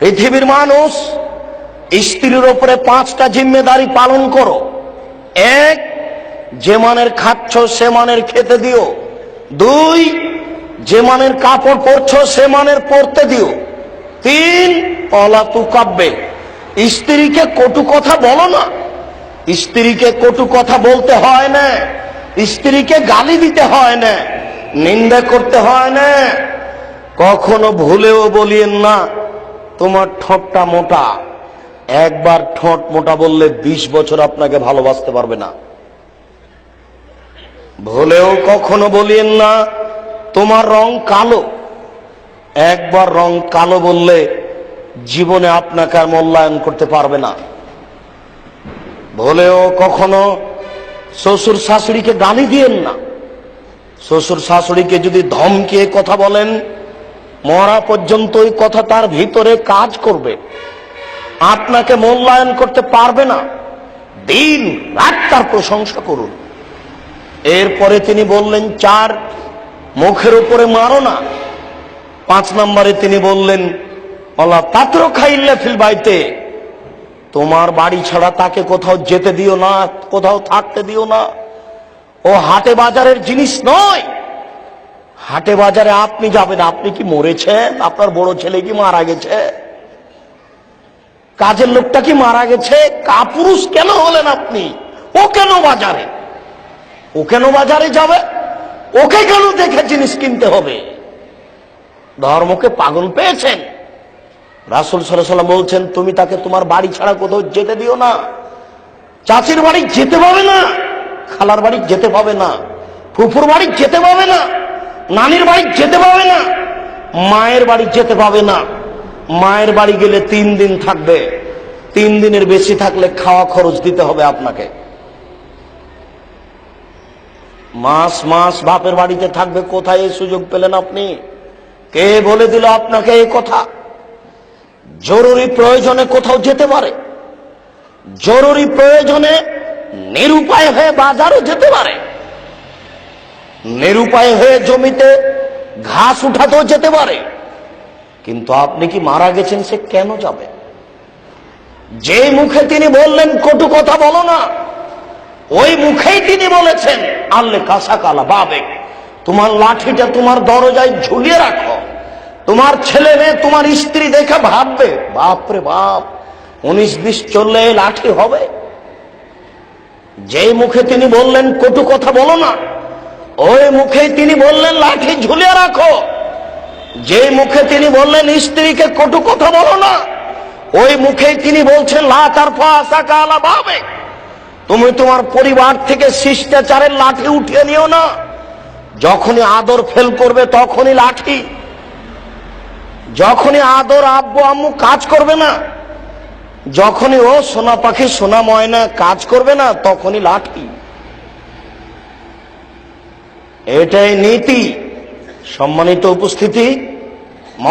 পৃথিবীর মানুষ স্ত্রীর ওপরে পাঁচটা জিম্মেদারি পালন করো। এক, যে মানের খাচ্ছ সে মানের খেতে দিও। দুই, যে মানের কাপড় পরছ সে মানের পরতে দিও। তিন অলাতু কাব্যে স্ত্রীকে কটু কথা বলো না। স্ত্রীকে কটু কথা বলতে হয় না। স্ত্রীকে গালি দিতে হয় না। নিন্দা করতে হয় না। কখনো ভুলেও বলিয়েন না। তোমার ঠোঁটটা মোটা। একবার ঠোঁট মোটা বললে ২০ বছর আপনাকে ভালোবাসতে পারবে না। ভুলেও কখনো বলিয়েন না, তোমার রং কালো। একবার রং কালো বললে জীবনে আপনাকে আর মূল্যায়ন করতে পারবে না। ভুলেও কখনো শ্বশুর শাশুড়িকে গালি দিয়েন না। শ্বশুর শাশুড়িকে যদি ধমকিয়ে কথা বলেন মরা পর্যন্ত ওই কথা তার ভিতরে কাজ করবে। আপনাকে মূল্যায়ন করতে পারবে না। দিন রাত তার প্রশংসা করুন। এরপরে তিনি বললেন, চার, মুখের উপরে মারো না। পাঁচ নম্বরে তিনি বললেন অলা তাত্র খাইল্লে ফিল বাইতে। তোমার বাড়ি ছাড়া তাকে কোথাও যেতে দিও না, কোথাও থাকতে দিও না। ও হাটে বাজারের জিনিস নয়। হাটে বাজারে আপনি যাবেন, আপনি কি মরেছেন? আপনার বড় ছেলে কি মারা গেছে? কাজের লোকটা কি মারা গেছে? কাপুরুষ কেন হলেন আপনি? ও কেন বাজারে? ও কেন বাজারে যাবে? ওকে কেন দেখে জিনিস কিনতে হবে? ধর্মকে পাগল পেয়েছেন? রাসুল সাল্লাম বলছেন, তুমি তাকে তোমার বাড়ি ছাড়া কোথাও যেতে দিও না। চাচির বাড়ি যেতে পাবে না। খালার বাড়ি যেতে পাবে না। ফুফুর বাড়ি যেতে পাবে না। নানির বাড়ি যেতে পাবে না, মায়ের বাড়ি যেতে পাবে না। মায়ের বাড়ি গেলে তিন দিন থাকবে। তিন দিনের বেশি থাকলে খাওয়া খরচ দিতে হবে আপনাকে। মাস মাস বাপের বাড়িতে থাকবে, কোথায় এই সুযোগ পেলেন আপনি? কে বলে দিল আপনাকে এই কথা? জরুরি প্রয়োজনে কোথাও যেতে পারে। জরুরি প্রয়োজনে নিরুপায় হয়ে বাজারও যেতে পারে। নিরুপায় হয়ে জমিতে ঘাস উঠাতেও যেতে পারে। কিন্তু আপনি কি মারা গেছেন সে কেন যাবে? যে মুখে তিনি বললেন, কটু কথা বলো না। ওই মুখেই তিনি বলেছেন, আল্লে কাসা কালা বাবে। তোমার লাঠিটা তোমার দরজায় ঝুলিয়ে রাখো। তোমার ছেলে মেয়ে, তোমার স্ত্রী দেখে ভাববে বাপরে বাপ, উনিশ বিশ চললে লাঠি হবে? যেই মুখে তিনি বললেন, কটু কথা বলো না। ওই মুখেই তিনি বললেন, লাঠি ঝুলিয়ে রাখো। যে মুখে তিনি বললেন, স্ত্রীকে কটু কথা বলো না, ওই মুখেই তিনি বলছেন ফাঁসা কালা ভাবে তুমি তোমার পরিবার থেকে শিষ্টাচারের লাঠি উঠিয়ে নিও না। যখনই আদর ফেল করবে, তখনই লাঠি। যখনই আদর আব্বু আম্মু কাজ করবে না, যখনই ও সোনা পাখি, সোনা ময়না কাজ করবে না, তখনই লাঠি। এটাই নীতি সম্মানিত উপস্থিতি।